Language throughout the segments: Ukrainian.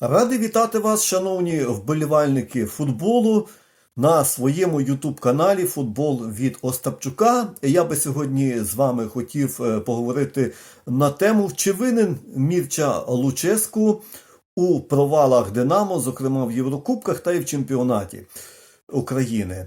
Радий вітати вас, шановні вболівальники футболу, на своєму ютуб-каналі Футбол від Остапчука. Я би сьогодні з вами хотів е, поговорити на тему, чи винен Мірча Луческу у провалах Динамо, зокрема в Єврокубках та й в чемпіонаті України.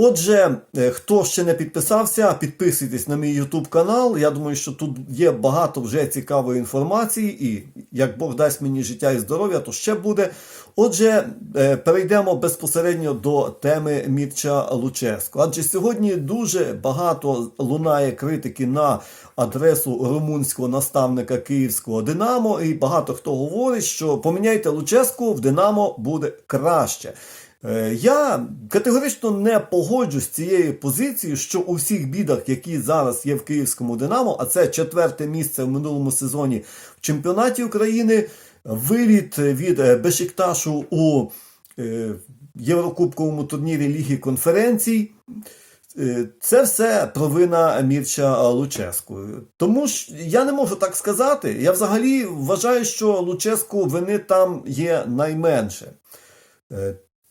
Отже, е, хто ще не підписався, підписуйтесь на мій YouTube канал. Я думаю, що тут є багато вже цікавої інформації, і як Бог дасть мені життя і здоров'я, то ще буде. Отже, е, перейдемо безпосередньо до теми Мірча Луческо. Адже сьогодні дуже багато лунає критики на адресу румунського наставника київського Динамо, і багато хто говорить, що поміняйте Луческу, в Динамо буде краще. Е, Я категорично не погоджусь з цією позицією, що у всіх бідах, які зараз є в київському Динамо, а це четверте місце в минулому сезоні в чемпіонаті України, виліт від е, Бешикташу у е, Єврокубковому турнірі Ліги конференцій. Це все провина Мірча Луческу. Тому ж я не можу так сказати. Я взагалі вважаю, що Луческу вини там є найменше.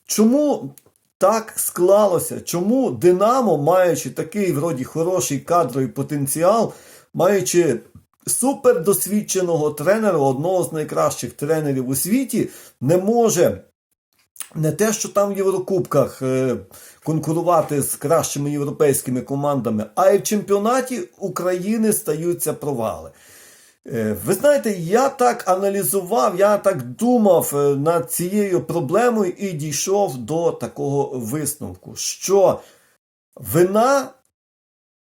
Чому так склалося? Чому Динамо, маючи такий вроді хороший кадровий потенціал, маючи супердосвідченого тренера, одного з найкращих тренерів у світі, не може не те, що там в Єврокубках е, конкурувати з кращими європейськими командами, а й в чемпіонаті України стаються провали. Е, Ви знаєте, я так аналізував, я так думав е, над цією проблемою і дійшов до такого висновку, що вина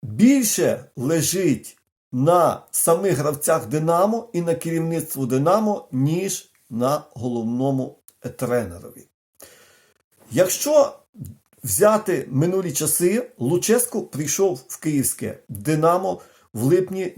більше лежить на самих гравцях Динамо і на керівництву Динамо, ніж на головному тренерові. Якщо взяти минулі часи, Луческо прийшов в київське Динамо в липні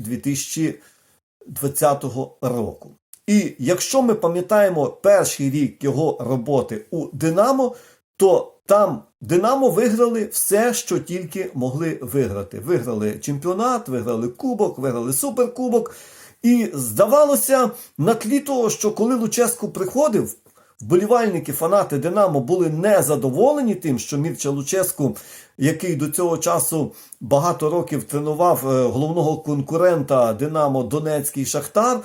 2020 року. І якщо ми пам'ятаємо перший рік його роботи у Динамо, то там Динамо виграли все, що тільки могли виграти. Виграли чемпіонат, виграли кубок, виграли суперкубок. І здавалося, на тлі того, що коли Луческу приходив, вболівальники, фанати Динамо були незадоволені тим, що Мірча Луческу, який до цього часу багато років тренував е, головного конкурента Динамо Донецький Шахтар,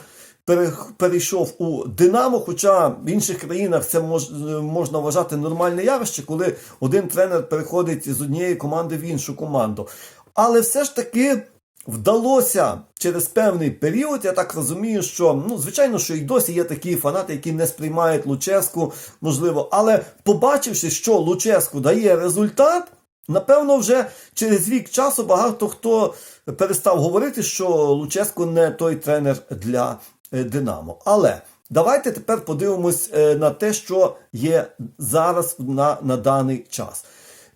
перейшов у Динамо. Хоча в інших країнах це мож, можна вважати нормальне явище, коли один тренер переходить з однієї команди в іншу команду. Але все ж таки. Вдалося через певний період, я так розумію, що ну звичайно, що і досі є такі фанати, які не сприймають Луческу, можливо, але побачивши, що Луческу дає результат, напевно, вже через рік часу багато хто перестав говорити, що Луческу не той тренер для е, Динамо. Але давайте тепер подивимось е, на те, що є зараз на, на даний час.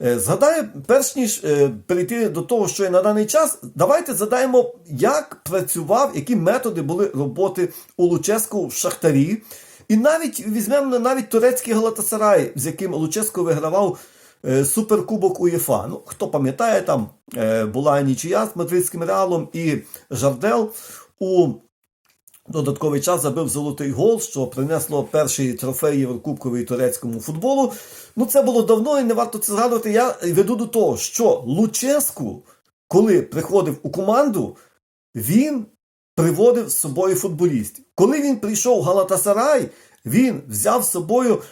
Е, Згадаю, перш ніж е, перейти до того, що є на даний час, давайте задаємо, як працював, які методи були роботи у Луческу в Шахтарі. І навіть візьмемо навіть турецький Галатасарай, з яким Луческо вигравав е, суперкубок УЄФА. Ну, хто пам'ятає, там була нічия з мадридським реалом і Жардел у додатковий час забив золотий гол, що принесло перший трофей Єврокубковий турецькому футболу. Ну, це було давно і не варто це згадувати. Я веду до того, що Луческу, коли приходив у команду, він приводив з собою футболістів. Коли він прийшов в Галатасарай, він взяв з собою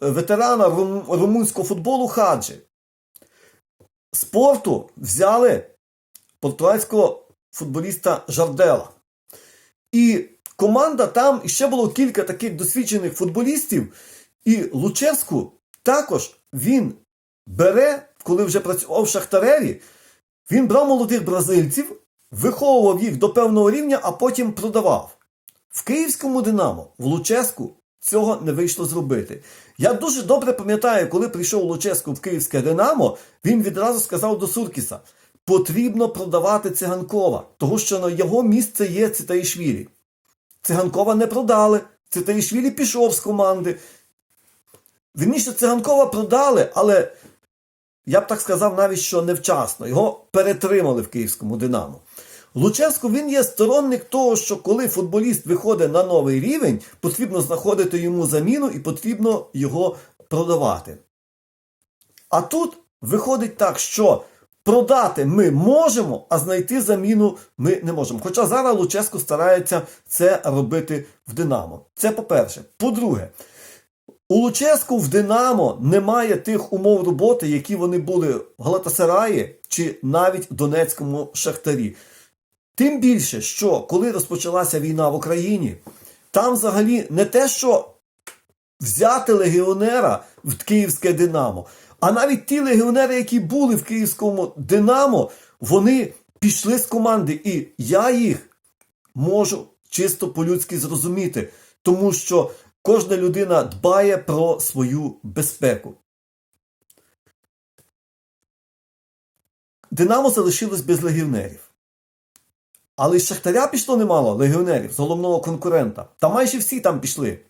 ветерана рум- румунського футболу Хаджі. Спорту взяли португальського футболіста Жардела. І команда там ще було кілька таких досвідчених футболістів. І Луческу також він бере, коли вже працював в Шахтареві, він брав молодих бразильців, виховував їх до певного рівня, а потім продавав. В київському Динамо, в Луческу, цього не вийшло зробити. Я дуже добре пам'ятаю, коли прийшов Луческу в київське Динамо, він відразу сказав до Суркіса: потрібно продавати циганкова, тому що на його місце є Цитаїшвілі. Циганкова не продали. Цитаїшвілі пішов з команди. Вірніше, циганкова продали, але я б так сказав навіть, що невчасно. Його перетримали в київському Динамо. Луческо він є сторонник того, що коли футболіст виходить на новий рівень, потрібно знаходити йому заміну і потрібно його продавати. А тут виходить так, що продати ми можемо, а знайти заміну ми не можемо. Хоча зараз Луческо старається це робити в Динамо. Це по-перше. По-друге, у Луческу в Динамо немає тих умов роботи, які вони були в Галатасараї чи навіть в Донецькому Шахтарі. Тим більше, що коли розпочалася війна в Україні, там взагалі не те, що взяти легіонера в Київське Динамо, а навіть ті легіонери, які були в Київському Динамо, вони пішли з команди, і я їх можу чисто по-людськи зрозуміти, тому що кожна людина дбає про свою безпеку. Динамо залишилось без легіонерів. Але із Шахтаря пішло немало легіонерів з головного конкурента. Та майже всі там пішли.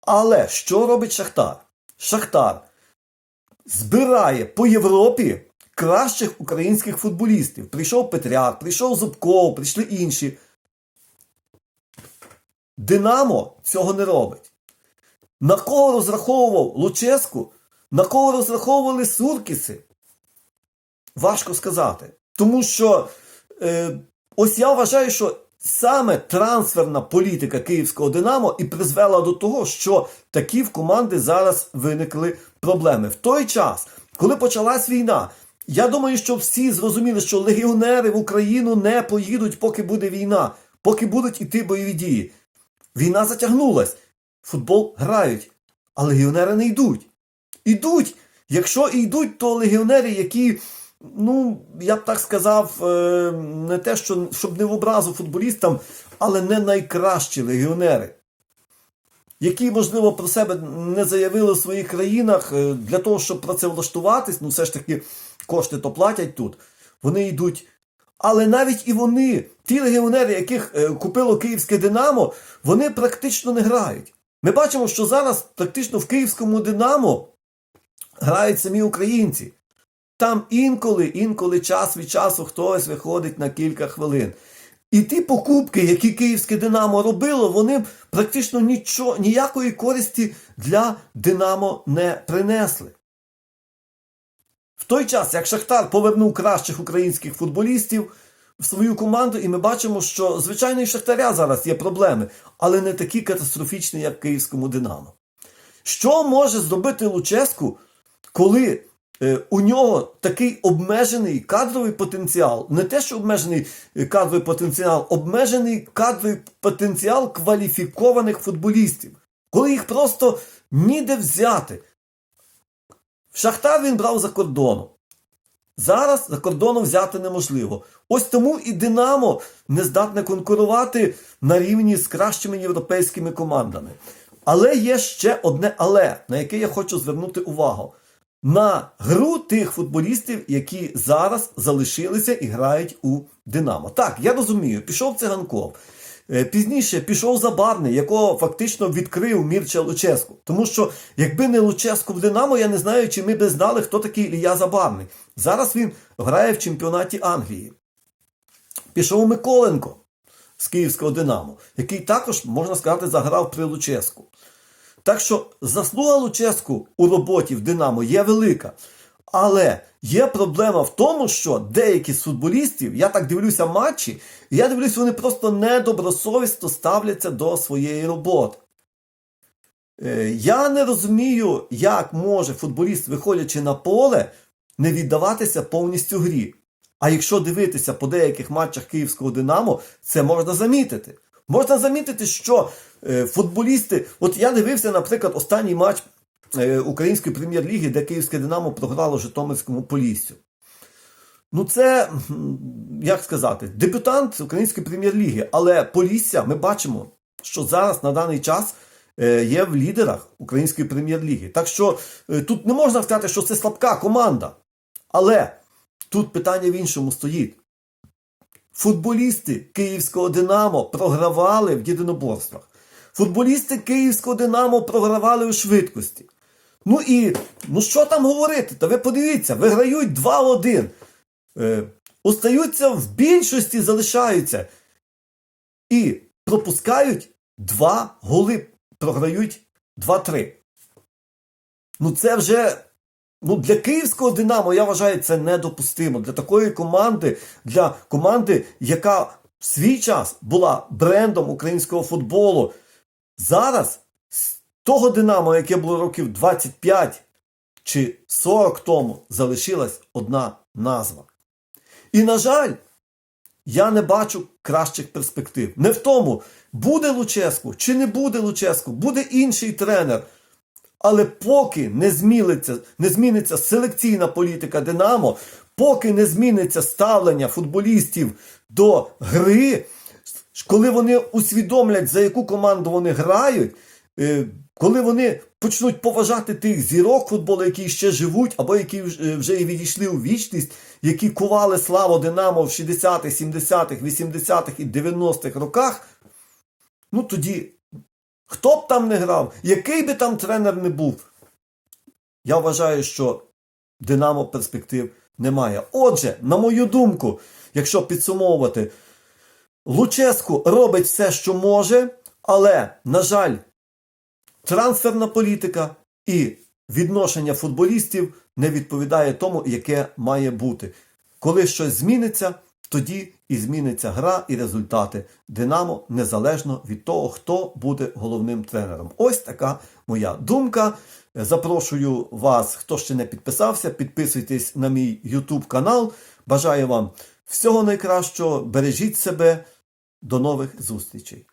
Але що робить Шахтар? Шахтар збирає по Європі кращих українських футболістів. Прийшов Петряк, прийшов Зубков, прийшли інші. Динамо цього не робить. На кого розраховував Луческу? На кого розраховували Суркіси? Важко сказати. Тому що е, ось я вважаю, що саме трансферна політика київського Динамо і призвела до того, що такі в команди зараз виникли проблеми. В той час, коли почалась війна, я думаю, що всі зрозуміли, що легіонери в Україну не поїдуть, поки буде війна, поки будуть іти бойові дії. Війна затягнулась, футбол грають, а легіонери не йдуть. Ідуть. Якщо і йдуть, то легіонери, які, ну, я б так сказав, е, не те, що щоб не в образу футболістам, але не найкращі легіонери, які, можливо, про себе не заявили в своїх країнах е, для того, щоб працевлаштуватись, ну все ж таки кошти то платять тут, вони йдуть. Але навіть і вони, ті легіонери, яких е, купило київське Динамо, вони практично не грають. Ми бачимо, що зараз практично в київському Динамо грають самі українці. Там інколи, інколи час від часу хтось виходить на кілька хвилин. І ті покупки, які київське Динамо робило, вони практично нічого, ніякої користі для Динамо не принесли. В той час, як Шахтар повернув кращих українських футболістів в свою команду, і ми бачимо, що звичайно і Шахтаря зараз є проблеми, але не такі катастрофічні, як Київському Динамо. Що може зробити Луческу, коли у нього такий обмежений кадровий потенціал, не те, що обмежений е, кадровий потенціал, обмежений кадровий потенціал кваліфікованих футболістів, коли їх просто ніде взяти. В Шахтар він брав за кордоном. Зараз за кордоном взяти неможливо. Ось тому і Динамо не здатне конкурувати на рівні з кращими європейськими командами. Але є ще одне але, на яке я хочу звернути увагу. На гру тих футболістів, які зараз залишилися і грають у Динамо. Так, я розумію, пішов циганков. Е, Пізніше пішов Забарний, якого фактично відкрив Мірча Луческу. Тому що якби не Луческу в Динамо, я не знаю, чи ми б знали, хто такий Ілля Забарний. Зараз він грає в чемпіонаті Англії. Пішов Миколенко з Київського Динамо, який також, можна сказати, заграв при Луческу. Так що заслуга Луческу у роботі в Динамо є велика. Але є проблема в тому, що деякі з футболістів, я так дивлюся матчі, і я дивлюся, вони просто недобросовісно ставляться до своєї роботи. Е, Я не розумію, як може футболіст, виходячи на поле, не віддаватися повністю грі. А якщо дивитися по деяких матчах Київського Динамо, це можна замітити. Можна замітити, що е, футболісти, от я дивився, наприклад, останній матч е, Української прем'єр-ліги, де Київське Динамо програло Житомирському Поліссю. Ну, це, як сказати, дебютант Української прем'єр-ліги. Але Полісся ми бачимо, що зараз на даний час е, є в лідерах Української прем'єр-ліги. Так що тут не можна сказати, що це слабка команда. Але тут питання в іншому стоїть. Футболісти Київського Динамо програвали в єдиноборствах. Футболісти Київського Динамо програвали у швидкості. Ну і ну що там говорити? Та ви подивіться, виграють 2-1. Е, остаються в більшості, залишаються і пропускають два голи, програють 2-3. Ну, це вже ну, для київського Динамо, я вважаю, це недопустимо. Для такої команди, для команди, яка в свій час була брендом українського футболу. Зараз з того Динамо, яке було років 25 чи 40 тому, залишилась одна назва. І, на жаль, я не бачу кращих перспектив. Не в тому, буде Луческу чи не буде Луческу, буде інший тренер. Але поки не зміниться, не зміниться селекційна політика Динамо, поки не зміниться ставлення футболістів до гри, коли вони усвідомлять, за яку команду вони грають, е, коли вони почнуть поважати тих зірок футболу, які ще живуть, або які вже- вже і відійшли у вічність, які кували славу Динамо в 60-х, 70-х, 80-х і 90-х роках, ну тоді Хто б там не грав, який би там тренер не був, я вважаю, що Динамо перспектив немає. Отже, на мою думку, якщо підсумовувати, Луческу робить все, що може, але, на жаль, трансферна політика і відношення футболістів не відповідає тому, яке має бути. Коли щось зміниться, тоді і зміниться гра і результати Динамо незалежно від того, хто буде головним тренером. Ось така моя думка. Запрошую вас, хто ще не підписався, підписуйтесь на мій YouTube канал. Бажаю вам всього найкращого, бережіть себе. До нових зустрічей!